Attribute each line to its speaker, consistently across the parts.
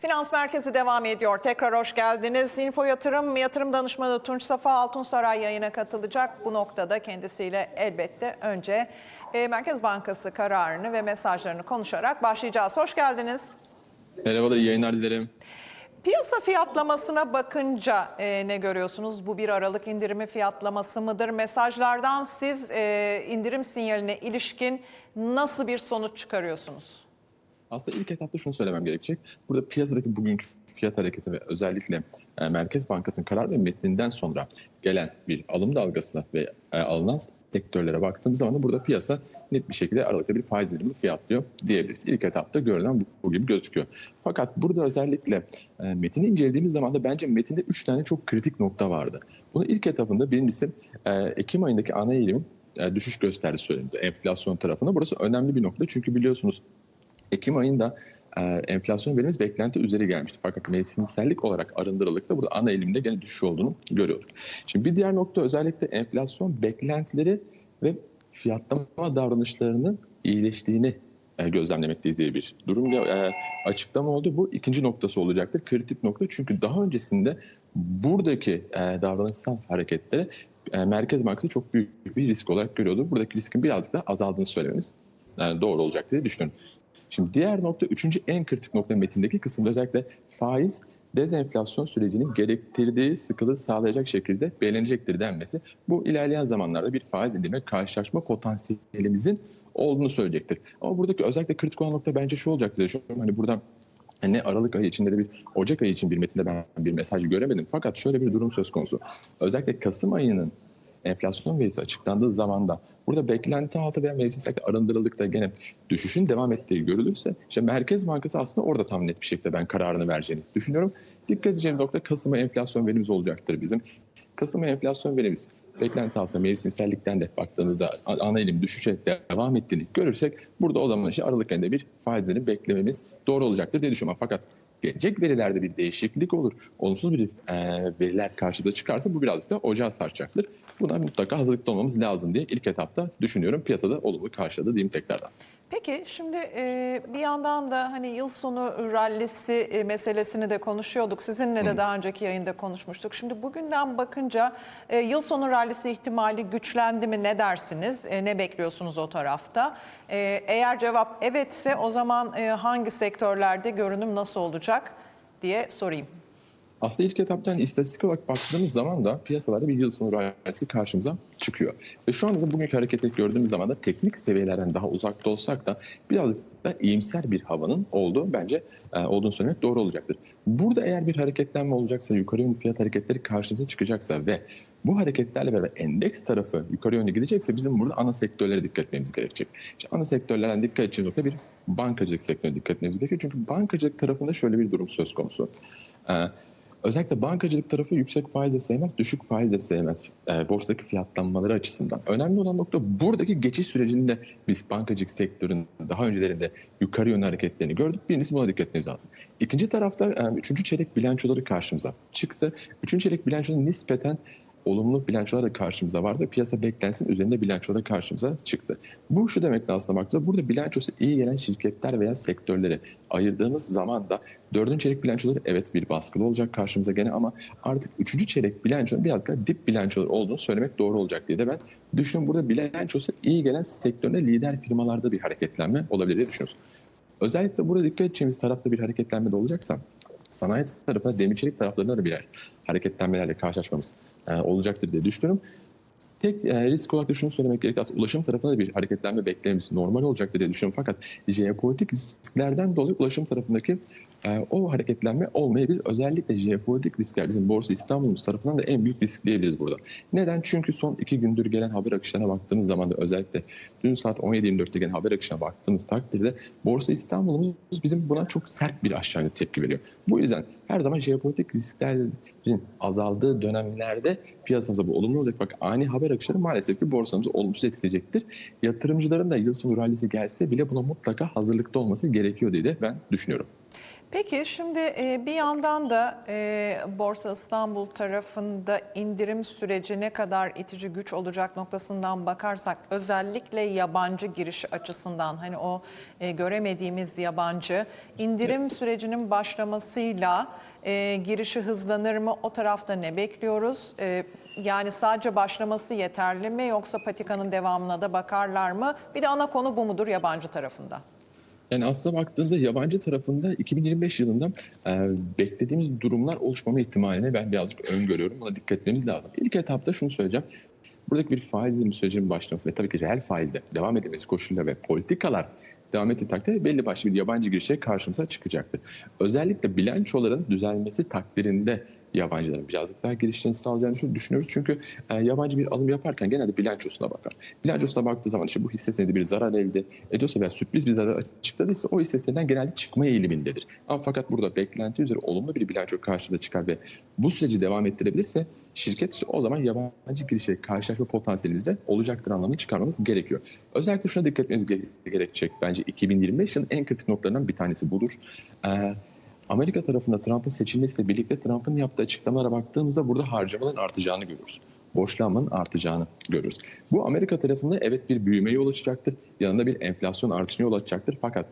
Speaker 1: Finans Merkezi devam ediyor. Tekrar hoş geldiniz. Info Yatırım, yatırım danışmanı Tunç Safa Altunsaray yayına katılacak. Bu noktada kendisiyle elbette önce e, Merkez Bankası kararını ve mesajlarını konuşarak başlayacağız. Hoş geldiniz.
Speaker 2: Merhabalar, iyi yayınlar dilerim.
Speaker 1: Piyasa fiyatlamasına bakınca e, ne görüyorsunuz? Bu bir Aralık indirimi fiyatlaması mıdır? Mesajlardan siz e, indirim sinyaline ilişkin nasıl bir sonuç çıkarıyorsunuz?
Speaker 2: Aslında ilk etapta şunu söylemem gerekecek. Burada piyasadaki bugünkü fiyat hareketi ve özellikle e, Merkez Bankası'nın karar ve metninden sonra gelen bir alım dalgasına ve e, alınan sektörlere baktığımız zaman da burada piyasa net bir şekilde Aralık'ta bir faiz indirimi fiyatlıyor diyebiliriz. İlk etapta görülen bu, bu gibi gözüküyor. Fakat burada özellikle e, metini incelediğimiz zaman da bence metinde 3 tane çok kritik nokta vardı. Bunun ilk etapında birincisi e, Ekim ayındaki ana eğilimin e, düşüş gösterdiği söylendi enflasyon tarafında. Burası önemli bir nokta çünkü biliyorsunuz Ekim ayında e, enflasyon verimiz beklenti üzeri gelmişti. Fakat mevsimsellik olarak arındırıldıkta burada ana eğilimde gene düşüş olduğunu görüyoruz. Şimdi bir diğer nokta özellikle enflasyon beklentileri ve fiyatlama davranışlarının iyileştiğini e, gözlemlemekteyiz diye bir durum e, açıklama oldu. Bu ikinci noktası olacaktır. Kritik nokta çünkü daha öncesinde buradaki e, davranışsal hareketlere e, Merkez Bankası çok büyük bir risk olarak görüyordu. Buradaki riskin birazcık da azaldığını söylememiz e, doğru olacak diye düşünüyorum. Şimdi diğer nokta, üçüncü en kritik nokta metindeki kısımda özellikle faiz dezenflasyon sürecinin gerektirdiği sıkılığı sağlayacak şekilde belirlenecektir denmesi. Bu ilerleyen zamanlarda bir faiz indirme karşılaşma potansiyelimizin olduğunu söyleyecektir. Ama buradaki özellikle kritik olan nokta bence şu olacaktır. Düşünüyorum. Hani burada ne Aralık ayı içinde de bir Ocak ayı için bir metinde ben bir mesaj göremedim. Fakat şöyle bir durum söz konusu. Özellikle Kasım ayının enflasyon verisi açıklandığı zaman da burada beklenti altı veya mevsimsel arındırıldıkta gene düşüşün devam ettiği görülürse işte Merkez Bankası aslında orada tam net bir şekilde ben kararını vereceğini düşünüyorum. Dikkat edeceğim nokta Kasım ayı enflasyon verimiz olacaktır bizim. Kasım ayı enflasyon verimiz beklenti altında mevsimsellikten de baktığımızda ana elim düşüşe devam ettiğini görürsek burada o zaman işte Aralık ayında bir faizleri beklememiz doğru olacaktır diye düşünüyorum. Fakat gelecek verilerde bir değişiklik olur. Olumsuz bir e, veriler karşıda çıkarsa bu birazcık da ocağı sarçacaktır. Buna mutlaka hazırlıklı olmamız lazım diye ilk etapta düşünüyorum. Piyasada olumlu karşıladı diyeyim tekrardan.
Speaker 1: Peki şimdi e, bir yandan da hani yıl sonu rallisi e, meselesini de konuşuyorduk. Sizinle de daha önceki yayında konuşmuştuk. Şimdi bugünden bakınca e, yıl sonu rallisi ihtimali güçlendi mi ne dersiniz? E, ne bekliyorsunuz o tarafta? E, eğer cevap evetse o zaman e, hangi sektörlerde görünüm nasıl olacak diye sorayım.
Speaker 2: Aslında ilk etaptan istatistik olarak baktığımız zaman da piyasalarda bir yıl sonu rallisi karşımıza çıkıyor. Ve şu anda da bugünkü hareketi gördüğümüz zaman da teknik seviyelerden daha uzakta olsak da birazcık da iyimser bir havanın olduğu bence e, olduğunu söylemek doğru olacaktır. Burada eğer bir hareketlenme olacaksa, yukarı yönlü fiyat hareketleri karşımıza çıkacaksa ve bu hareketlerle beraber endeks tarafı yukarı yönlü gidecekse bizim burada ana sektörlere dikkat etmemiz gerekecek. İşte ana sektörlerden dikkat edeceğimiz nokta bir bankacılık sektörüne dikkat etmemiz gerekiyor. Çünkü bankacılık tarafında şöyle bir durum söz konusu. Ee, Özellikle bankacılık tarafı yüksek faiz de sevmez, düşük faiz de sevmez e, borsadaki fiyatlanmaları açısından. Önemli olan nokta buradaki geçiş sürecinde biz bankacılık sektörünün daha öncelerinde yukarı yönlü hareketlerini gördük. Birincisi buna dikkat etmemiz lazım. İkinci tarafta e, üçüncü çeyrek bilançoları karşımıza çıktı. Üçüncü çeyrek bilançoları nispeten olumlu bilançolar da karşımıza vardı. Piyasa beklentisinin üzerinde bilançolar karşımıza çıktı. Bu şu demek aslında baktığımızda burada bilançosu iyi gelen şirketler veya sektörleri ayırdığımız zaman da dördüncü çeyrek bilançoları evet bir baskılı olacak karşımıza gene ama artık üçüncü çeyrek bilançonun biraz daha dip bilançolar olduğunu söylemek doğru olacak diye de ben düşünüyorum. Burada bilançosu iyi gelen sektöründe lider firmalarda bir hareketlenme olabilir diye düşünüyoruz. Özellikle burada dikkat edeceğimiz tarafta bir hareketlenme de olacaksa sanayi tarafına, demir çelik taraflarında da birer hareketlenmelerle karşılaşmamız olacaktır diye düşünüyorum. Tek e, risk olarak da şunu söylemek gerekir. Aslında ulaşım tarafında da bir hareketlenme beklememiz normal olacaktır diye düşünüyorum. Fakat jeopolitik risklerden dolayı ulaşım tarafındaki e, o hareketlenme olmayabilir. Özellikle jeopolitik riskler bizim Borsa İstanbul'umuz tarafından da en büyük risk diyebiliriz burada. Neden? Çünkü son iki gündür gelen haber akışlarına baktığımız zaman da özellikle dün saat 17.24'te gelen haber akışına baktığımız takdirde Borsa İstanbul'umuz bizim buna çok sert bir aşağı tepki veriyor. Bu yüzden her zaman jeopolitik risklerin azaldığı dönemlerde piyasamıza bu olumlu olacak. Bak ani haber akışları maalesef ki borsamızı olumsuz etkileyecektir. Yatırımcıların da yıl sonu rallisi gelse bile buna mutlaka hazırlıklı olması gerekiyor diye de ben düşünüyorum.
Speaker 1: Peki şimdi e, bir yandan da e, Borsa İstanbul tarafında indirim süreci ne kadar itici güç olacak noktasından bakarsak özellikle yabancı giriş açısından hani o e, göremediğimiz yabancı indirim sürecinin başlamasıyla e, girişi hızlanır mı? O tarafta ne bekliyoruz? E, yani sadece başlaması yeterli mi yoksa patikanın devamına da bakarlar mı? Bir de ana konu bu mudur yabancı tarafında?
Speaker 2: Yani aslında baktığınızda yabancı tarafında 2025 yılında e, beklediğimiz durumlar oluşmama ihtimalini ben birazcık öngörüyorum. Buna dikkat etmemiz lazım. İlk etapta şunu söyleyeceğim. Buradaki bir faiz indirimi sürecinin başlaması ve tabii ki reel faizle devam edilmesi koşuluyla ve politikalar devam ettiği takdirde belli başlı bir yabancı girişe karşımıza çıkacaktır. Özellikle bilançoların düzelmesi takdirinde yabancıların birazcık daha girişlerini sağlayacağını düşünüyoruz. Çünkü e, yabancı bir alım yaparken genelde bilançosuna bakar. Bilançosuna baktığı zaman işte bu hisse senedi bir zarar elde ediyorsa veya sürpriz bir zarar açıkladıysa o hisse senedinden genelde çıkma eğilimindedir. Ama fakat burada beklenti üzere olumlu bir bilanço karşılığı çıkar ve bu süreci devam ettirebilirse şirket işte o zaman yabancı girişe karşılaşma potansiyelimiz de olacaktır anlamını çıkarmamız gerekiyor. Özellikle şuna dikkat etmemiz gere- gerekecek. Bence 2025 yılın en kritik noktalarından bir tanesi budur. Ee, Amerika tarafında Trump'ın seçilmesiyle birlikte Trump'ın yaptığı açıklamalara baktığımızda burada harcamaların artacağını görürüz. Borçlanmanın artacağını görürüz. Bu Amerika tarafında evet bir büyümeye yol açacaktır. Yanında bir enflasyon artışına yol açacaktır. Fakat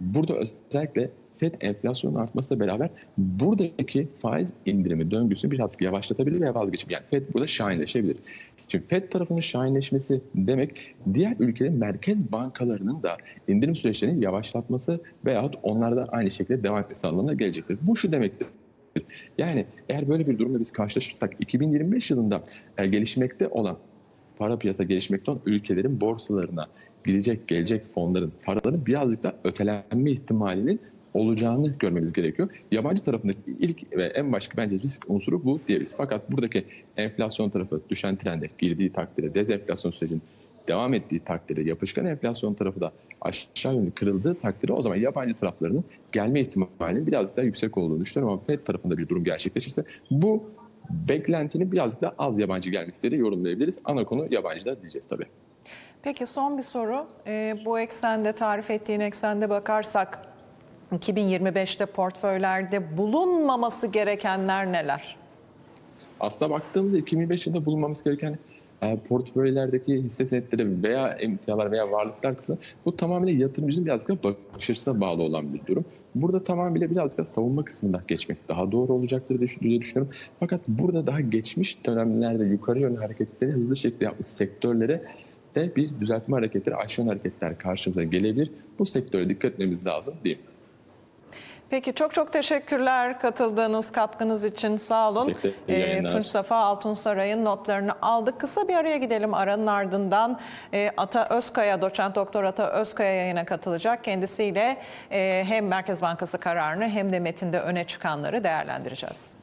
Speaker 2: burada özellikle FED enflasyonun artmasıyla beraber buradaki faiz indirimi döngüsünü biraz yavaşlatabilir veya vazgeçebilir. Yani FED burada şahinleşebilir. Şimdi FED tarafının şahinleşmesi demek diğer ülkelerin merkez bankalarının da indirim süreçlerini yavaşlatması veyahut onlar da aynı şekilde devam etmesi anlamına gelecektir. Bu şu demektir. Yani eğer böyle bir durumla biz karşılaşırsak 2025 yılında e, gelişmekte olan para piyasa gelişmekte olan ülkelerin borsalarına girecek gelecek fonların paraların birazcık da ötelenme ihtimalinin olacağını görmemiz gerekiyor. Yabancı tarafındaki ilk ve en başka bence risk unsuru bu diyebiliriz. Fakat buradaki enflasyon tarafı düşen trende girdiği takdirde dezenflasyon sürecinin devam ettiği takdirde yapışkan enflasyon tarafı da aşağı yönlü kırıldığı takdirde o zaman yabancı taraflarının gelme ihtimalinin birazcık daha yüksek olduğunu düşünüyorum ama FED tarafında bir durum gerçekleşirse bu beklentinin birazcık daha az yabancı gelmesi diye yorumlayabiliriz. Ana konu yabancı da diyeceğiz tabii.
Speaker 1: Peki son bir soru. Ee, bu eksende tarif ettiğin eksende bakarsak 2025'te portföylerde bulunmaması gerekenler neler?
Speaker 2: Aslında baktığımızda 2025 yılında bulunmamız gereken e, portföylerdeki hisse senetleri veya emtialar veya varlıklar kısmı bu tamamıyla yatırımcının biraz da bakış bağlı olan bir durum. Burada tamamıyla biraz da savunma kısmında geçmek daha doğru olacaktır diye düşünüyorum. Fakat burada daha geçmiş dönemlerde yukarı yönlü hareketleri hızlı şekilde yapmış sektörlere de bir düzeltme hareketleri, yönlü hareketler karşımıza gelebilir. Bu sektöre dikkat etmemiz lazım diyeyim.
Speaker 1: Peki çok çok teşekkürler katıldığınız katkınız için sağ olun.
Speaker 2: Yayınlar.
Speaker 1: Tunç Safa Altunsaray'ın notlarını aldık. Kısa bir araya gidelim. Aranın ardından e, Ata Özkaya, doçent doktor Ata Özkaya yayına katılacak. Kendisiyle e, hem Merkez Bankası kararını hem de metinde öne çıkanları değerlendireceğiz.